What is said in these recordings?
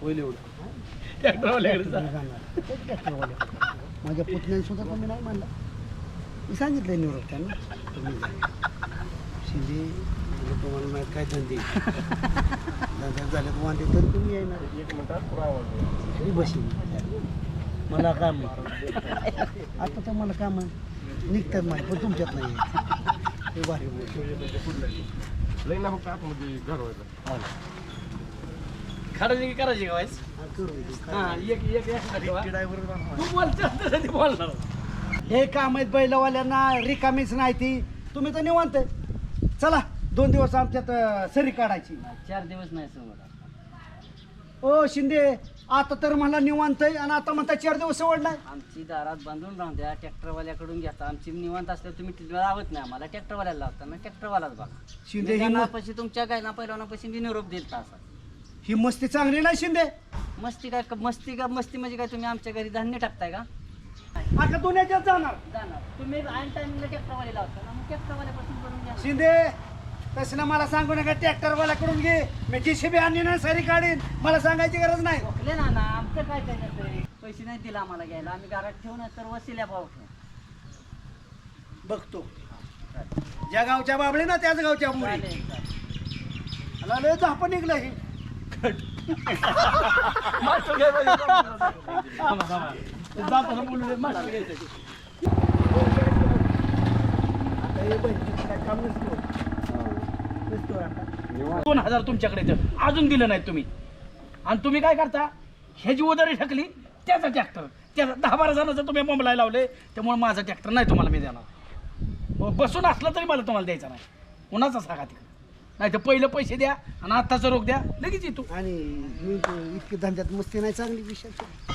होईल एवढं ट्रॅक्टरवाल्याकडे जा. माझ्या पुतण्याने सुद्धा तुम्ही नाही म्हणला मी सांगितलं निरोप त्यांना तुम्ही जा. शिंदे म्हणजे तुम्हाला माहीत काय धंदे धंदा झाल्यात वांदे तर तुम्ही येणार एक मिनिटात पुरा आवाज बसीन मला काम आहे. आता तर मला काम आहे. निघतात माहिती पण तुमच्यात नाही आहे. हे भारी गोष्ट. लई ना फक्त आतमध्ये घर व्हायचं खराजी करायची का हा. हा बोलणार? हे काम आहेत बैलवाल्यांना रिकामीच नाही ती. तुम्ही तर निवांत आहे. चला दोन दिवस आमच्यात सरी काढायची. चार दिवस नाही समोर ओ शिंदे आता तर मला निवांत आहे आणि आता म्हणता चार दिवस सवड नाही आमची दारात बांधून राहून द्या ट्रॅक्टरवाल्याकडून घेता आमची निवांत असल्यावर तुम्ही लावत नाही आम्हाला. ट्रॅक्टरवाल्याला लावता ना ट्रॅक्टरवालाच बघा. शिंदे ही म- गायनापाशी तुमच्या गायनापैलवानापाशी मी निरोप देत असा? ही मस्ती चांगली नाही शिंदे? मस्ती काय मस्ती का मस्ती म्हणजे काय तुम्ही आमच्या घरी धान्य टाकताय का? आता दुनियाच्यात जाणार. जाणार. तुम्ही ऐन टायमिंगला ट्रॅक्टरवाले लावता ना मग ट्रॅक्टरवाल्यापासून करून घ्या. शिंदे तसं ना मला सांगू नका ट्रॅक्टरवाल्याकडून घे. मी जीसीबी आणली ना सरी काढीन. मला सांगायची गरज नाही. ओकले ना ना आमचं काय तरी? पैसे नाही दिला आम्हाला घ्यायला. आम्ही घरात ठेवून तर वसिल्या भाव ठेवू. बघतो. ज्या गावच्या बाबळे ना त्याच गावच्या मुली लय झापं निघलं हे. मास्टर जाताना बोलू दे, मास्टर घ्यायचं. दोन हजार तुमच्याकडे. अजून दिलं नाही तुम्ही. आणि तुम्ही काय करता? ह्याची उदारी ठकली त्याचा ट्रॅक्टर त्याचा दहा बारा जणांचं तुम्ही बोंबलाय लावले त्यामुळे माझा ट्रॅक्टर नाही तुम्हाला मी देणार. बसून असलं तरी मला तुम्हाला द्यायचा नाही. कुणाचा सांगा तिकडे. नाही तर पहिलं पैसे द्या आणि आत्ताचा रोग द्या. लगेच येतो. आणि मी तो इतकी धंद्यात मस्ती नाही चांगली विषय.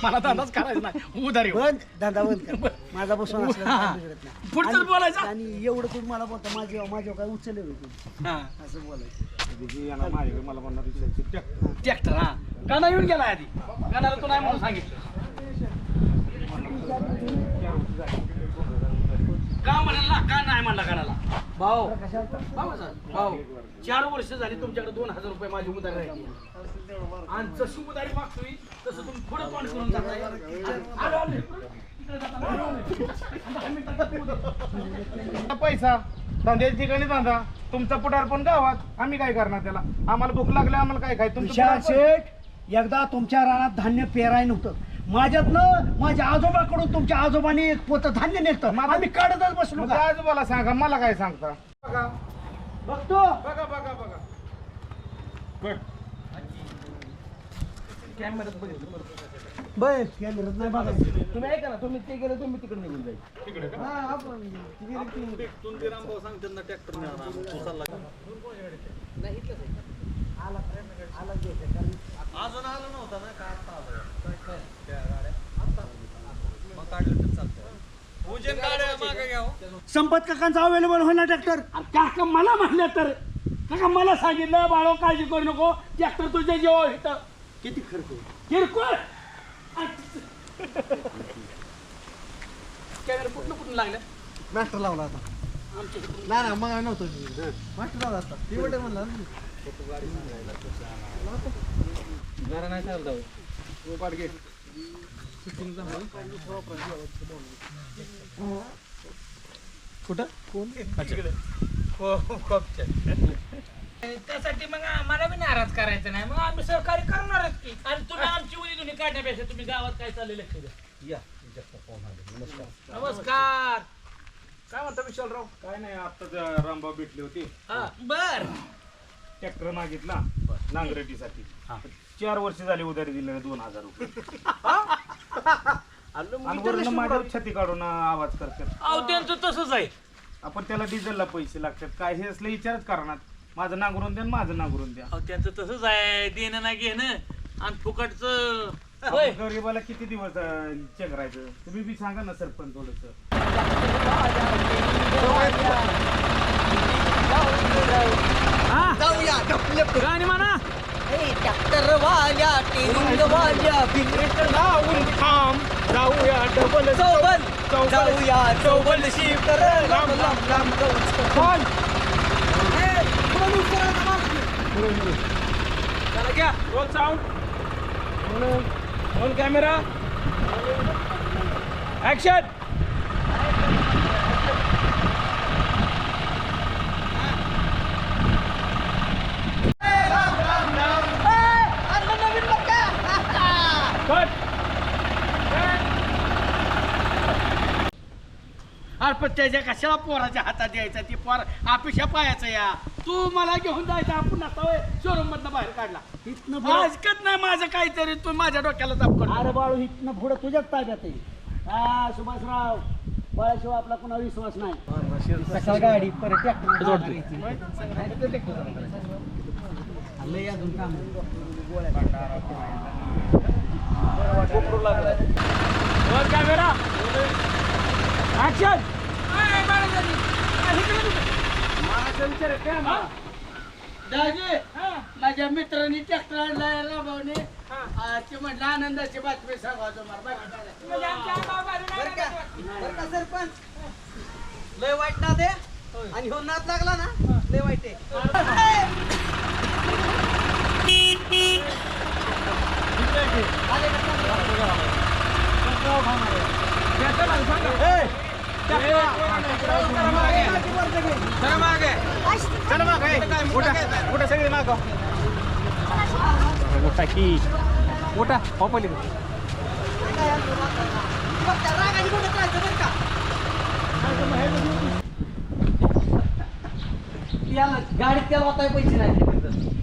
मला धंदाच करायचा नाही. उधारी बंद. धंदा बंद कर. माझा बसून असला तर काय बिघडत नाही. पुढचं आणि- बोलायचं? आणि एवढं तुम्ही मला बोलता माझे माझ्यावर काय उचलले होते हां. असं बोलायचं. जी येणार माझ्याकडे मला म्हणणार ट्रॅक्टर ट्रॅक्टर हा. गाणं येऊन गेला आधी. गाणाला तू नाही म्हणून सांगितलं. का म्हणाला का नाही म्हणला गाणाला भाऊ. भाऊ सर, भाऊ चार वर्ष झाली तुमच्याकडे दोन हजार रुपये माझी उधारी राहिली. आणि जशी उधारी मागतोय तसं तुम्ही पुढे तोंड करून उधार. पैसा धंद्याच्या ठिकाणी धंदा. तुमचा पुढार पण गावात. आम्ही काय करणार त्याला? आम्हाला भूक लागली आम्हाला काय काय तुमचं विशाल पुढार पण- शेठ एकदा तुमच्या रानात धान्य पेराय नव्हतं. माझ्यातनं माझ्या आजोबाकडून तुमच्या आजोबाने एक पोत धान्य नेलं माझं- आम्ही काढतच बसलो मग का? आजोबाला सांगा मला काय सांगता? बघा. बघतो. बघा बघा बघा. कॅमेऱ्यात बघितलं बर कॅमेऱ्यात नाही बघायचं. तुम्ही ऐका ना तुम्ही ते गेले तुम्ही तिकडे निघून जाईल. तिकडे का? हा, आपण गेली. ती- संपत काकांचा अवेलेबल होईल ना ट्रॅक्टर काका मला म्हणलं तर. काका मला सांगितलं बाळो काळजी करू नको. ट्रॅक्टर तुझ्या जेव्हा इथं. किती खर्च? किरकोळ. कॅमेरा कुठलं कुठून लागलं? मास्टर लावला आता. नाही ना मग नव्हतं मास्टर लावला असता ते म्हणला ना. जरा नाही चालतं कुठं? कोण त्यासाठी मग आम्हाला बी नाराज करायचं नाही. मग आम्ही सहकार्य करणारच की. आणि तुम्ही आमची उडी दोन्ही काढण्यापेक्षा तुम्ही गावात काय चालले लक्ष द्या नमस्कार. काय म्हणता विशालराव? काय नाही आता रामबाब भेटली होती. हा बर. ट्रॅक्टर मागितला. नांगरटीसाठी. चार वर्ष झाली उधारी दिले दोन हजार रुपये. आणि वरनं माझ्यावर छती काढून आवाज करतात. अहो त्यांचं तसंच आहे. आपण त्याला डिझेलला पैसे लागतात. काय हे असलं विचारच करणार. माझं नांगरून द्या आणि माझं नांगरून द्या. अहो त्यांचं तसंच आहे. देणं ना घेणं. आणि फुकटचं आपण गरीबाला किती दिवस अं, चेकरायचं? तुम्ही बी सांगा ना सरपंच थोडस. गाणी म्हणा ट्रॅक्टरवाल्या टेरिंगवाल्या लावून थांब. जाऊया डबल चौबल. जाऊया चौबल शिवकर लांब लांब लांब कोण चला घ्या. रोज साऊंड रोल कॅमेरा ऍक्शन अरे पण त्याच्या कशाला पोराच्या हातात द्यायचा ती पोर आपिशा पायाचं या. तू मला घेऊन जायचा आपण आता शोरूम मधनं बाहेर काढला. इथनं पुढं- ऐकत नाही माझं काहीतरी तू माझ्या डोक्याला ताप कर अरे बाळू इथनं पुढं तुझ्याच ताब्यात आहे. हा सुभाषराव बाळाशिवाय आपला कुणा विश्वास नाही. कशाला गाडी परत ट्रॅक्टर लय अजून काम वर कॅमेरा. ऍक्शन दाजी माझ्या मित्रांनी ट्रॅक्टर आणलाय राबवणे. ते म्हटलं आनंदाची बातमी सांगा तुम्हाला सरपंच? लय वाईट ना ते आणि हो नाद लागला ना? लय वाईट आहे. मोठा रागाने बोलत राहायचं बरं का गाडीत त्याला वाटाय पैसे नाही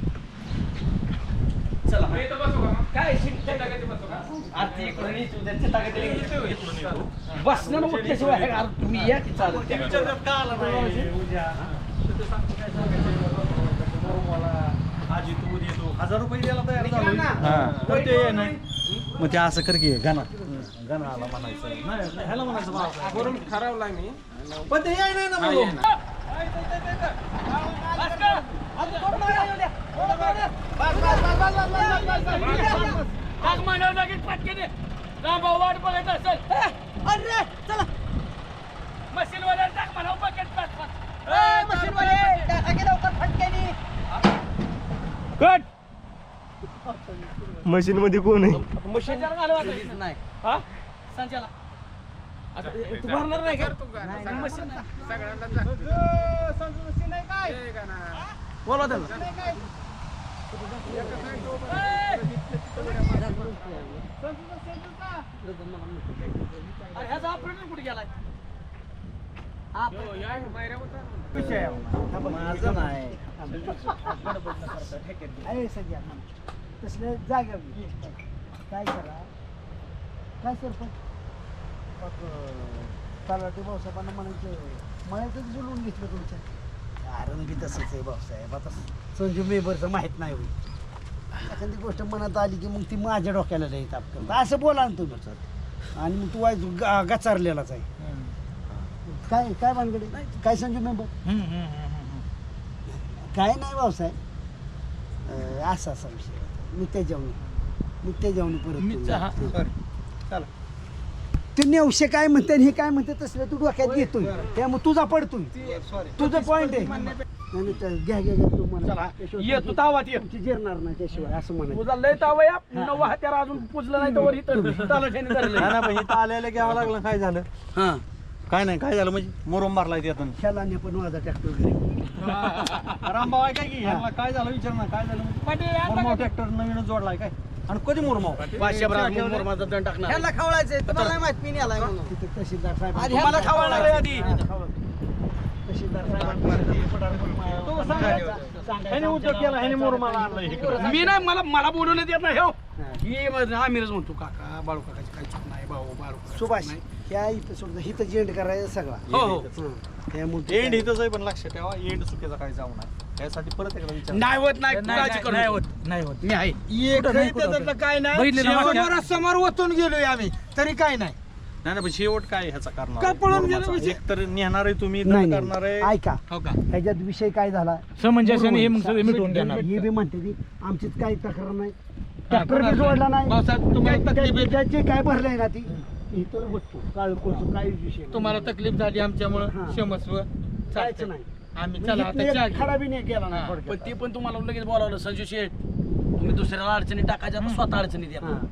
बसणं उठल्याशिवाय हे अरे तुम्ही या की चालत हजार रुपये द्यायला तयार झालो तर ते नाही. मग ते असं कर की गाणं गाणं आला म्हणायचं. नाही ह्याला म्हणायचं भाव. पण ते याय नाही ना म्हणून. टाक मांडव लागेल पटकेने रामभाऊ वाट बघत असेल. अरे चला. मशीनवर टाक म्हणा बकेट पाच ए, मशीनवाले, टाका की लवकर फटक्यानी कट. मशीन मध्ये कोण आहे? मशीन नाही. हा? संचाला आता तू भरणार नाही का? मशीन बोलवा त्याला. ह्याचा ऑपरेटर कुठे गेलाय? माझं नाही. अरे सध्या तसल्या जाग्यावर काय करा? काय सरपंच? तलाठी भाऊसाहेबांना म्हणायचं मळ्यातच बोलवून घेतलं तुमच्या. कारण तसंच आहे भाऊसाहेब. आता संजू मेबरचं माहीत नाही होईल. एखादी गोष्ट मनात आली की मग ती माझ्या डोक्याला लई ताप करत. असं बोला ना तुम्ही सर. आणि मग तू वाईज गा- गचारलेलाच आहे. काय काय भानगडे? काय संजू मेंबर? काय नाही भाऊसाहेब अं, असा असा विषय. मी त्या जेवणी मी त्या जेवणी परत चला. ते नेवशे काय म्हणते आणि हे काय म्हणते तसलं तू डोक्यात घेतोय. त्यामुळे तुझा पडतोय. तुझं पॉइंट आहे. नाही, नाही, तर घ्या घ्या घ्या तू म्हणा ये तू तावात ये. तुमची जिरणार नाही त्याशिवाय असं म्हणायचं. तुझा लय तावा या नऊ हत्यार अजून पुजलं नाही तर इथं. तलाठ्याने धरलंय. नाही ना पण इथं आल्याला घ्यावं लागलं. काय झालं? हां. काय नाही काय झालं म्हणजे? मोरम ने पण घरी. आहे काय की? ह्याला काय झालं विचार ना काय झालं म्हणजे? मुरमाव ट्रॅक्टर नवीनच जोडलाय काय? आणि कधी मुरमाव पाचशे ब्रास मुरमाचा दंड टाकणार. ह्याला खवळायचंय. तुम्हाला नाही माहीत मी नेलाय म्हणून. तिथे तहसीलदार साहेब आधी तुम्हाला खावळणार आहे आधी. ह्याने उद्योग केला ह्याने मुरमाला आणलं इकडं. मी नाही मला मला बोलून येत नाही हो. ही माझं आमिरच म्हणतो काका बाळू काकाची काही चूक नाही भाऊ बाळू सुभाष नाही. ह्या इथं सोडलं हिथं जेंट करायचा सगळा. हो हो. हं. एंड इथंच आहे पण लक्षात ठेवा एंड चुकीचा काय जाऊ नये. त्यासाठी परत एकदा विचार नाही होत नाही करू नको. नाही होत. मी आहे. काय बघितलं ना मागच्या? समोर समोर ओतून गेलोय आम्ही. तरी काय नाही. नाही नाही पण शेवट काय ह्याचा? पळून म्हणजे? एक तर नेणार आहे तुम्ही नाही करणार नाही आहे ऐका हो का ह्याच्यात विषय काय झाला समंजस्याने हे मग सगळे मिटवून देणार ही बी म्हणते ती आमचीच काही तक्रार नाही ट्रॅक्टर बी जोडला नाही भाऊसाहेब, तुम्हाला त्या- तकलीफ आहे? त्याचे काय भरलंय ना ती इथं बघतो काळ काही विषय नाही. तुम्हाला तकलीफ झाली आमच्यामुळं हा. क्षमस्व चालतंय. नाही आम्ही म्हणजे चला आता एक चहा घेऊ. खडा बी नाही गेला ना हा. थोडक्यात. ती पण तुम्हाला लगेच बोलावलं संजू शेठ तुम्ही दुसऱ्याला अडचणी टाकायच्या स्वतः अडचणीत येणार